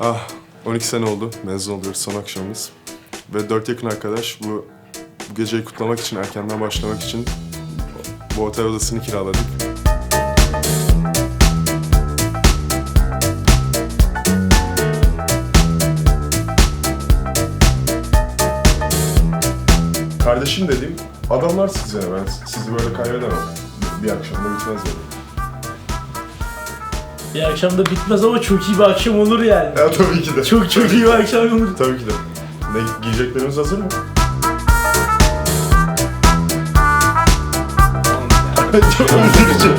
Ah 12 sene oldu. Mezun oluyoruz son akşamımız. Ve dört yakın arkadaş bu, bu geceyi kutlamak için, erkenden başlamak için bu otel odasını kiraladık. Kardeşim dediğim adamlar siz yani ben sizi böyle kaybedemem. Bir akşamda bitmez yani. Bir akşam da bitmez ama çok iyi bir akşam olur yani. Ya tabii ki de. Çok çok iyi bir akşam olur. Tabii ki de. Ne giyeceklerimiz hazır mı? Çok özleyeceksin.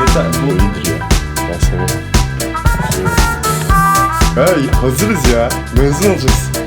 Yeter bu iyidir ya. Ben severim. Ha, hazırız ya. Mezun olacağız.